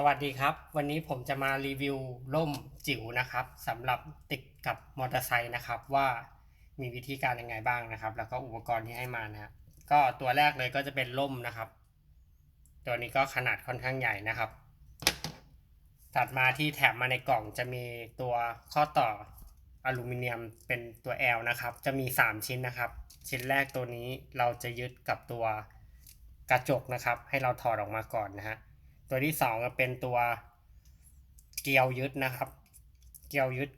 สวัสดีครับ วันนี้ผมจะมารีวิวร่มจิ๋วนะครับสำหรับติดกับมอเตอร์ไซค์นะครับ ว่ามีวิธีการยังไงบ้างนะครับ แล้วก็อุปกรณ์ที่ให้มานะฮะก็ตัวแรกเลยก็จะเป็นร่มนะครับ ตัวนี้ก็ขนาดค่อนข้างใหญ่นะครับถัดมาที่แถมมาในกล่องจะมีตัวข้อต่ออลูมิเนียมเป็นตัว L นะครับ จะมี 3 ชิ้นนะครับ ชิ้นแรกตัวนี้เราจะยึดกับตัวกระจกนะครับ ให้เราถอดออกมาก่อนนะฮะ ตัวที่สองก็เป็นตัวเกลียวยึดนะครับ เกลียวยึด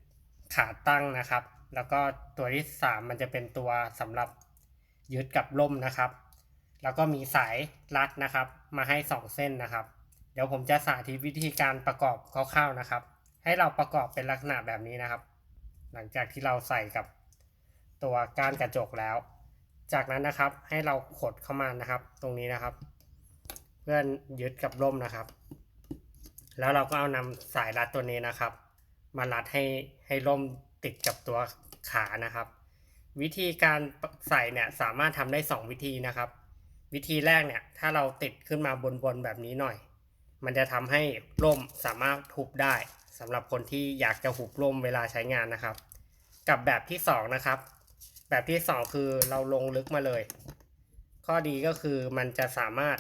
ขาตั้งนะครับ แล้วก็ตัวที่สามมันจะเป็นตัวสำหรับยึดกับร่มนะครับ แล้วก็มีสายรัดนะครับ มาให้สองเส้นนะครับ เดี๋ยวผมจะสาธิตวิธีการประกอบคร่าวๆนะครับ ให้เราประกอบเป็นลักษณะแบบนี้นะครับ หลังจากที่เราใส่กับตัวก้านกระจกแล้ว จากนั้นนะครับให้เราขดเข้ามานะครับ ตรงนี้นะครับ พื่อนยึดกับร่มนะครับ แล้วเราก็เอานำสายรัดตัวนี้นะครับ มารัดให้ให้ร่มติดกับตัวขานะครับ วิธีการใส่เนี่ยสามารถทำได้ 2 วิธีนะครับ วิธีแรกเนี่ยถ้าเราติดขึ้นมาบนๆแบบนี้หน่อย มันจะทำให้ร่มสามารถทุบได้สำหรับคนที่อยากจะหุบร่มเวลาใช้งานนะครับ กับแบบที่สองนะครับ แบบที่สองคือเราลงลึกมาเลย ข้อดีก็คือมันจะสามารถ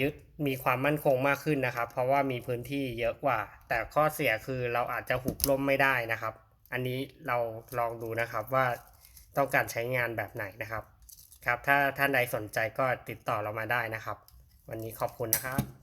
ยึดมีความมั่นคงมากขึ้นนะครับ เพราะว่ามีพื้นที่เยอะกว่า แต่ข้อเสียคือเราอาจจะหุบล่มไม่ได้นะครับ อันนี้เราลองดูนะครับว่าต้องการใช้งานแบบไหนนะครับ ครับ ถ้าท่านใดสนใจก็ติดต่อเรามาได้นะครับ วันนี้ขอบคุณนะครับ